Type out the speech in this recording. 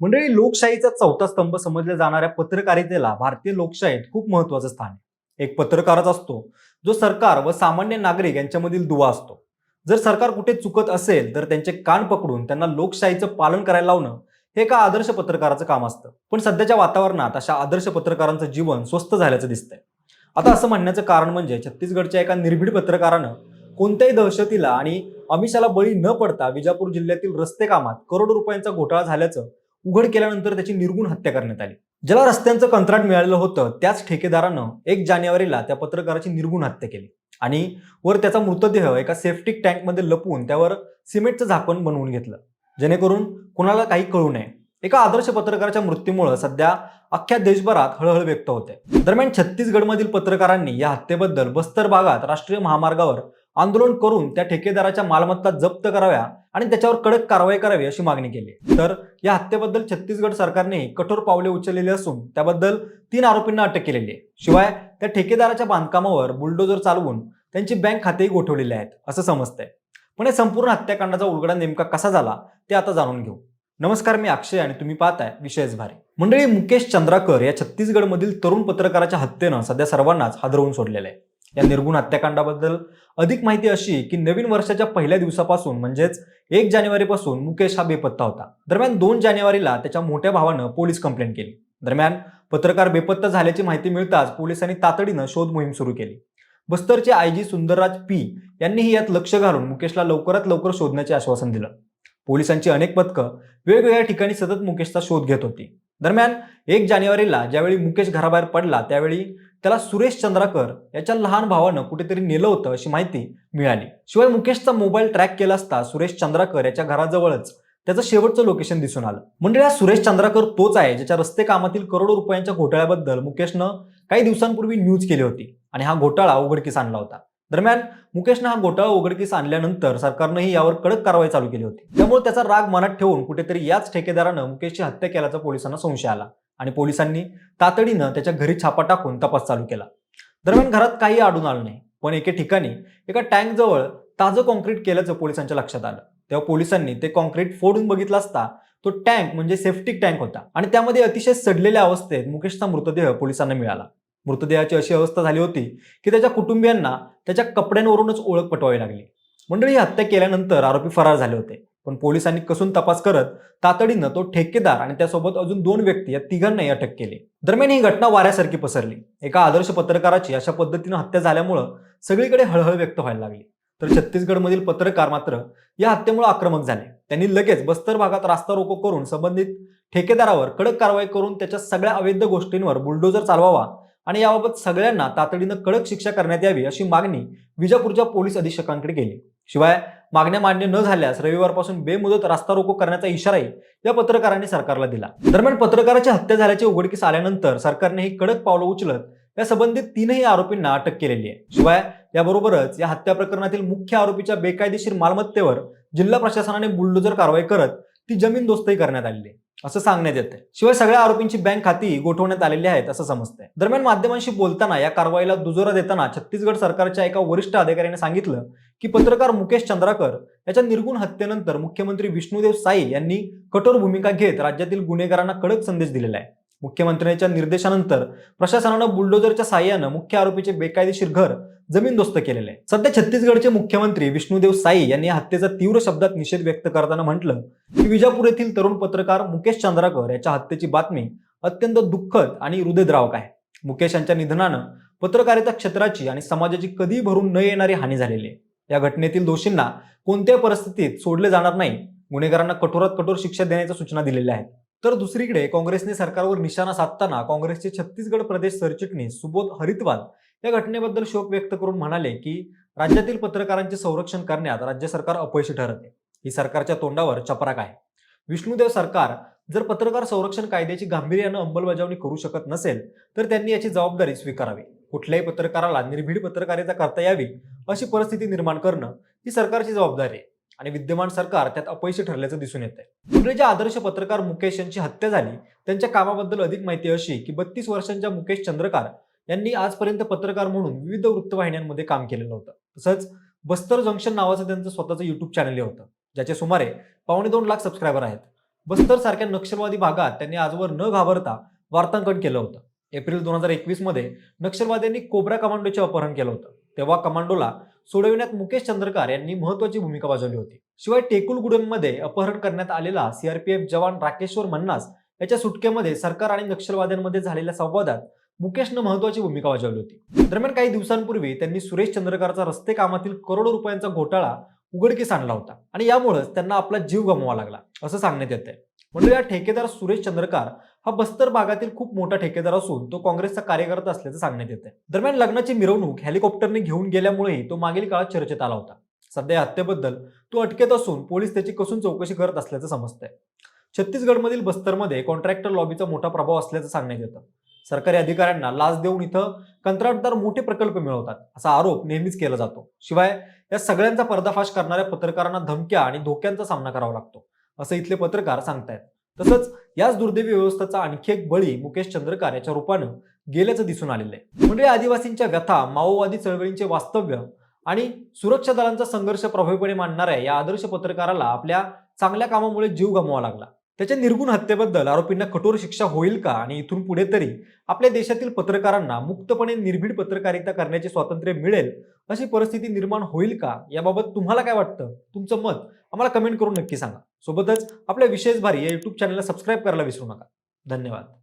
मंडळी लोकशाहीचा चौथा स्तंभ समजल्या जाणाऱ्या पत्रकारितेला भारतीय लोकशाहीत खूप महत्वाचं स्थान आहे. एक पत्रकारच असतो जो सरकार व सामान्य नागरिक यांच्यामधील दुवा असतो. जर सरकार कुठे चुकत असेल तर त्यांचे कान पकडून त्यांना लोकशाहीचं पालन करायला लावणं हे एका आदर्श पत्रकाराचं काम असतं. पण सध्याच्या वातावरणात अशा आदर्श पत्रकारांचं जीवन स्वस्त झाल्याचं दिसतंय. आता असं म्हणण्याचं कारण म्हणजे छत्तीसगडच्या एका निर्भीड पत्रकारानं कोणत्याही दहशतीला आणि अमिषाला बळी न पडता विजापूर जिल्ह्यातील रस्ते कामात करोडो रुपयांचा घोटाळा झाल्याचं उघड केल्यानंतर त्याची निर्गुण हत्या करण्यात आली. ज्याला रस्त्यांचं कंत्राट मिळालेलं होतं त्याच ठेकेदारानं एक जानेवारीला त्या पत्रकाराची निर्गुण हत्या केली. आणि वर त्याचा मृतदेह एका सेफ्टिक टँकमध्ये लपवून त्यावर सिमेंटचं झाकण बनवून घेतलं. जेणेकरून कुणाला काही कळू नये. एका आदर्श पत्रकाराच्या मृत्यूमुळे सध्या अख्ख्या देशभरात हळहळ व्यक्त होते. दरम्यान छत्तीसगडमधील पत्रकारांनी या हत्येबद्दल बस्तर भागात राष्ट्रीय महामार्गावर आंदोलन करून त्या ठेकेदाराच्या मालमत्ता जप्त कराव्या आणि त्याच्यावर कडक कारवाई करावी अशी मागणी केली. तर या हत्येबद्दल छत्तीसगड सरकारने कठोर पावले उचललेली असून त्याबद्दल तीन आरोपींना अटक केलेली आहे. शिवाय त्या ठेकेदाराच्या बांधकामावर बुलडोजर चालवून त्यांची बँक खातेही गोठवलेली आहेत असं समजतंय. पण या संपूर्ण हत्याकांडाचा उलगडा नेमका कसा झाला ते आता जाणून घेऊ. नमस्कार मी अक्षय आणि तुम्ही पाहताय विषयच भारी. मंडळी मुकेश चंद्राकर या छत्तीसगडमधील तरुण पत्रकाराच्या हत्येनं सध्या सर्वांनाच हादरवून सोडलेलं आहे. या निर्गुण हत्याकांडाबद्दल अधिक माहिती अशी की नवीन वर्षाच्या पहिल्या दिवसापासून म्हणजेच एक जानेवारीपासून मुकेश हा बेपत्ता होता. दरम्यान दोन जानेवारीला त्याच्या मोठ्या भावानं पोलीस कंप्लेंट केली. दरम्यान पत्रकार बेपत्ता झाल्याची माहिती मिळताच पोलिसांनी तातडीनं शोध मोहीम सुरू केली. बस्तरचे आयजी सुंदरराज पी यांनीही यात लक्ष घालून मुकेशला लवकरात लवकर शोधण्याचे आश्वासन दिलं. पोलिसांची अनेक पथकं वेगवेगळ्या ठिकाणी सतत मुकेशचा शोध घेत होती. दरम्यान एक जानेवारीला ज्यावेळी मुकेश घराबाहेर पडला त्यावेळी त्याला सुरेश चंद्राकर याच्या लहान भावानं कुठेतरी नेलं होतं अशी माहिती मिळाली. शिवाय मुकेशचा मोबाईल ट्रॅक केला असता सुरेश चंद्राकर याच्या घराजवळच त्याचं शेवटचं लोकेशन दिसून आलं. म्हणजे हा सुरेश चंद्राकर तोच आहे ज्याच्या रस्ते कामातील करोडो रुपयांच्या घोटाळ्याबद्दल मुकेशनं काही दिवसांपूर्वी न्यूज केली होती आणि हा घोटाळा उघडकीस आणला होता. दरम्यान मुकेशनं हा घोटाळा उघडकीस आणल्यानंतर सरकारनंही यावर कडक कारवाई चालू केली होती. त्यामुळे त्याचा राग मनात ठेवून कुठेतरी याच ठेकेदारानं मुकेशची हत्या केल्याचा पोलिसांना संशय आला. आणि पोलिसांनी तातडीनं त्याच्या घरी छापा टाकून तपास चालू केला. दरम्यान घरात काही आढळून आलं नाही पण एके ठिकाणी एका टँकजवळ ताजं कॉन्क्रीट केल्याचं पोलिसांच्या लक्षात आलं. तेव्हा पोलिसांनी ते कॉन्क्रीट फोडून बघितलं असता तो टँक म्हणजे सेफ्टिक टँक होता आणि त्यामध्ये अतिशय सडलेल्या अवस्थेत मुकेशचा मृतदेह पोलिसांना मिळाला. मृतदेहाची अशी अवस्था झाली होती की त्याच्या कुटुंबियांना त्याच्या कपड्यांवरूनच ओळख पटवावी लागली. मंडळी हत्या केल्यानंतर आरोपी फरार झाले होते. पण पोलिसांनी कसून तपास करत तातडीनं तो ठेकेदार आणि त्यासोबत अजून दोन व्यक्ती या तिघांनाही अटक केली. दरम्यान ही घटना वाऱ्यासारखी पसरली. एका आदर्श पत्रकाराची अशा पद्धतीनं हत्या झाल्यामुळं सगळीकडे हळहळ व्यक्त व्हायला लागली. तर छत्तीसगडमधील पत्रकार मात्र या हत्येमुळे आक्रमक झाले. त्यांनी लगेच बस्तर भागात रास्ता रोको करून संबंधित ठेकेदारावर कडक कारवाई करून त्याच्या सगळ्या अवैध गोष्टींवर बुलडोजर चालवावा आणि याबाबत सगळ्यांना तातडीनं कडक शिक्षा करण्यात यावी अशी मागणी विजापूरच्या पोलीस अधीक्षकांकडे केली. शिवाय मागण्या मान्य न झाल्यास रविवारपासून बेमुदत रास्ता रोको करण्याचा इशाराही या पत्रकारांनी सरकारला दिला. दरम्यान पत्रकाराची हत्या झाल्याची उघडकीस आल्यानंतर सरकारने ही कडक पावलं उचलत या संबंधित तीनही आरोपींना अटक केलेली आहे. शिवाय याबरोबरच या हत्या प्रकरणातील मुख्य आरोपीच्या बेकायदेशीर मालमत्तेवर जिल्हा प्रशासनाने बुलडोजर कारवाई करत ती जमीन दोस्तही करण्यात आलेली आहे असं सांगण्यात येते शिवाय सगळ्या आरोपींची बँक खाती गोठवण्यात आलेली आहेत असं समजतंय. दरम्यान माध्यमांशी बोलताना या कारवाईला दुजोरा देताना छत्तीसगड सरकारच्या एका वरिष्ठ अधिकाऱ्याने सांगितलं की पत्रकार मुकेश चंद्राकर याच्या निर्गुण हत्येनंतर मुख्यमंत्री विष्णुदेव साई यांनी कठोर भूमिका घेत राज्यातील गुन्हेगारांना कडक संदेश दिलेला आहे. मुख्यमंत्र्यांच्या निर्देशानंतर प्रशासनानं बुलडोजरच्या साह्यानं मुख्य आरोपीचे बेकायदेशीर घर जमीनदोस्त केलेले आहे. सध्या छत्तीसगडचे मुख्यमंत्री विष्णुदेव साई यांनी हत्येचा तीव्र शब्दात निषेध व्यक्त करताना म्हटलं की विजापूर येथील तरुण पत्रकार मुकेश चंद्राकर याच्या हत्येची बातमी अत्यंत दुःखद आणि हृदयद्रावक आहे. मुकेश यांच्या निधनानं पत्रकारिता क्षेत्राची आणि समाजाची कधी भरून न येणारी हानी झालेली आहे. या घटनेतील दोषींना कोणत्याही परिस्थितीत सोडले जाणार नाही. गुन्हेगारांना कठोरात कठोर शिक्षा देण्याच्या सूचना दिलेल्या आहेत. तर दुसरीकडे काँग्रेसने सरकारवर निशाणा साधताना काँग्रेसचे छत्तीसगड प्रदेश सरचिटणीस सुबोध हरितवाल या घटनेबद्दल शोक व्यक्त करून म्हणाले की राज्यातील पत्रकारांचे संरक्षण करण्यात राज्य सरकार अपयशी ठरत. ही सरकारच्या तोंडावर चपराक आहे. विष्णुदेव सरकार जर पत्रकार संरक्षण कायद्याची गांभीर्यानं अंमलबजावणी करू शकत नसेल तर त्यांनी याची जबाबदारी स्वीकारावी. कुठल्याही पत्रकाराला निर्भीड पत्रकारिता करता यावी अशी परिस्थिती निर्माण करणं ही सरकारची जबाबदारी आहे. आणि विद्यमान सरकार त्यात अपयशी ठरल्याचं दिसून येत आहे मुंबईचे आदर्श पत्रकार मुकेश यांची हत्या झाली. त्यांच्या कामाबद्दल अधिक माहिती अशी की बत्तीस वर्षांच्या मुकेश चंद्रकार यांनी आजपर्यंत पत्रकार म्हणून विविध वृत्तवाहिन्यांमध्ये काम केलेलं होतं. तसंच बस्तर जंक्शन नावाचं त्यांचं स्वतःचं युट्यूब चॅनल होतं. ज्याचे सुमारे पावणे दोन लाख सबस्क्रायबर आहेत. बस्तर सारख्या नक्षलवादी भागात त्यांनी आजवर न घाबरता वार्तांकन केलं होतं. एप्रिल दोन हजार एकवीसमध्ये नक्षलवाद्यांनी कोब्रा कमांडोचे अपहरण केलं होतं. तेव्हा कमांडोला सोडविण्यात मुकेश चंद्रकार यांनी महत्वाची भूमिका बजावली होती. शिवाय टेकुलगुडममध्ये अपहरण करण्यात आलेला सीआरपीएफ जवान राकेश्वर मन्नास याच्या सुटकेमध्ये सरकार आणि नक्षलवाद्यांमध्ये झालेल्या संवादात मुकेशनं महत्वाची भूमिका बजावली होती. दरम्यान काही दिवसांपूर्वी त्यांनी सुरेश चंद्रकारचा रस्ते कामातील करोडो रुपयांचा घोटाळा उघडकीस आणला होता. आणि यामुळेच त्यांना आपला जीव गमवावा लागला असं सांगण्यात येत आहे म्हणजे या ठेकेदार सुरेश चंद्रकार हा बस्तर भागातील खूप मोठा ठेकेदार असून तो काँग्रेसचा कार्यकर्ता असल्याचं सांगण्यात येत आहे दरम्यान लग्नाची मिरवणूक हेलिकॉप्टरने घेऊन गेल्यामुळेही तो मागील काळात चर्चेत आला होता. सध्या या हत्येबद्दल तो अटकेत असून पोलीस त्याची कसून चौकशी करत असल्याचं समजतंय. छत्तीसगडमधील बस्तरमध्ये कॉन्ट्रॅक्टर लॉबीचा मोठा प्रभाव असल्याचं सांगण्यात येतं. सरकारी अधिकाऱ्यांना लाच देऊन इथं कंत्राटदार मोठे प्रकल्प मिळवतात असा आरोप नेहमीच केला जातो. शिवाय या सगळ्यांचा पर्दाफाश करणाऱ्या पत्रकारांना धमक्या आणि धोक्यांचा सामना करावा लागतो असं इथले पत्रकार सांगतायत. तसंच याच दुर्दैवी व्यवस्थेचा आणखी एक बळी मुकेश चंद्रकार याच्या रूपानं गेल्याचं दिसून आलेलं आहे. म्हणजे आदिवासींच्या व्यथा माओवादी चळवळींचे वास्तव्य आणि सुरक्षा दलांचा संघर्ष प्रभावीपणे मांडणाऱ्या या आदर्श पत्रकाराला आपल्या चांगल्या कामामुळे जीव गमवावा लागला. त्याच्या निर्गुण हत्येबद्दल आरोपींना कठोर शिक्षा होईल का आणि इथून पुढे तरी आपल्या देशातील पत्रकारांना मुक्तपणे निर्भीड पत्रकारिता करण्याचे स्वातंत्र्य मिळेल अशी परिस्थिती निर्माण होईल का? याबाबत तुम्हाला काय वाटतं? तुमचं मत आम्हाला कमेंट करून नक्की सांगा. सोबतच आपल्या विशेष भारी या युट्यूब चॅनलला सबस्क्राईब करायला विसरू नका. धन्यवाद.